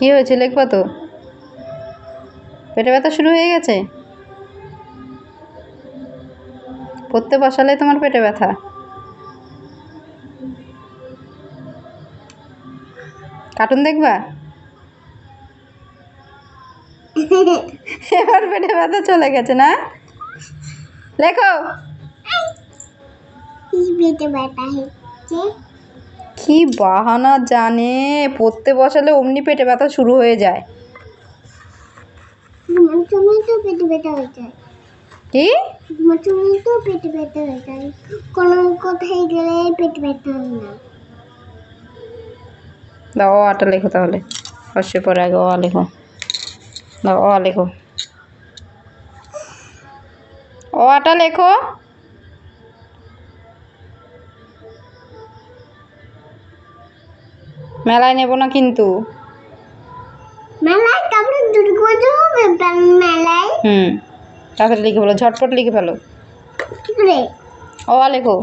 কি হয়েছে লিখবা তো? পেটে ব্যথা শুরু হয়ে গেছে? পড়তে বসালে তোমার পেটে ব্যথা। কার্টুন দেখবা? এবার পেটে ব্যথা চলে গেছে না? লেখো। কি পেটে ব্যথা হচ্ছে। কি বাহানা জানে? পড়তে বসালে অমনি পেটে ব্যথা শুরু হয়ে যায়। কি? তো পেটে ব্যথা হয়ে যায়। কোনো কোথায় গেলে পেটে ব্যথা হয় না। দাও অ আটা লেখো তাহলে। পরে আগে অ লেখো। দাও অ লেখো। অ আটা লেখো। মেলায় নেব না কিন্তু। মেলায় তারপরে দুর্গা হবে বা- মেলায়। হুম তাড়াতাড়ি লিখে ফেলো ঝটপট লিখে ফেলো। কি করে আ লেখো।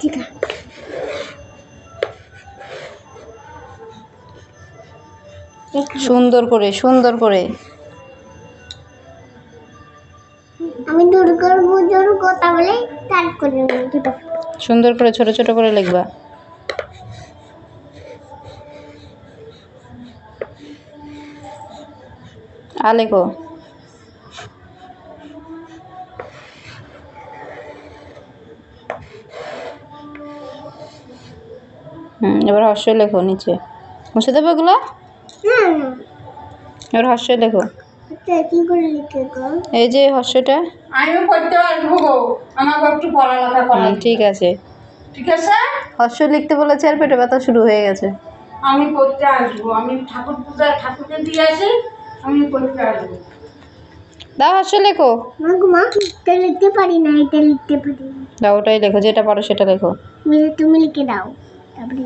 ঠিক আছে সুন্দর করে সুন্দর করে। আমি দুর্গার পুজোর কথা বলে স্টার্ট করে দিব সুন্দর করে ছোট ছোট করে লিখবা। আ লেখো। হুম এবার হর্ষই লেখো নিচে। মুছে দেবো এগুলো? এবার হর্ষই লেখো। আচ্ছা এই যে হর্ষটা আমিও পড়তে আসব গো। আমাকে একটু পড়ালেখা করা ঠিক আছে। ঠিক আছে? হর্ষ লিখতে বলেছে আর পেটে ব্যথা শুরু হয়ে গেছে। আমি পড়তে আসব। আমি ঠাকুর পূজা ঠাকুরকে দিয়ে আসি আমি পড়তে আসব। দাও হর্ষ লেখো। মা গো মা এটা লিখতে পারি না এটা লিখতে পারি না। দাও ওটাই লেখো যেটা পারো সেটা লেখো। তুমি তুমি লিখে দাও। তারপরে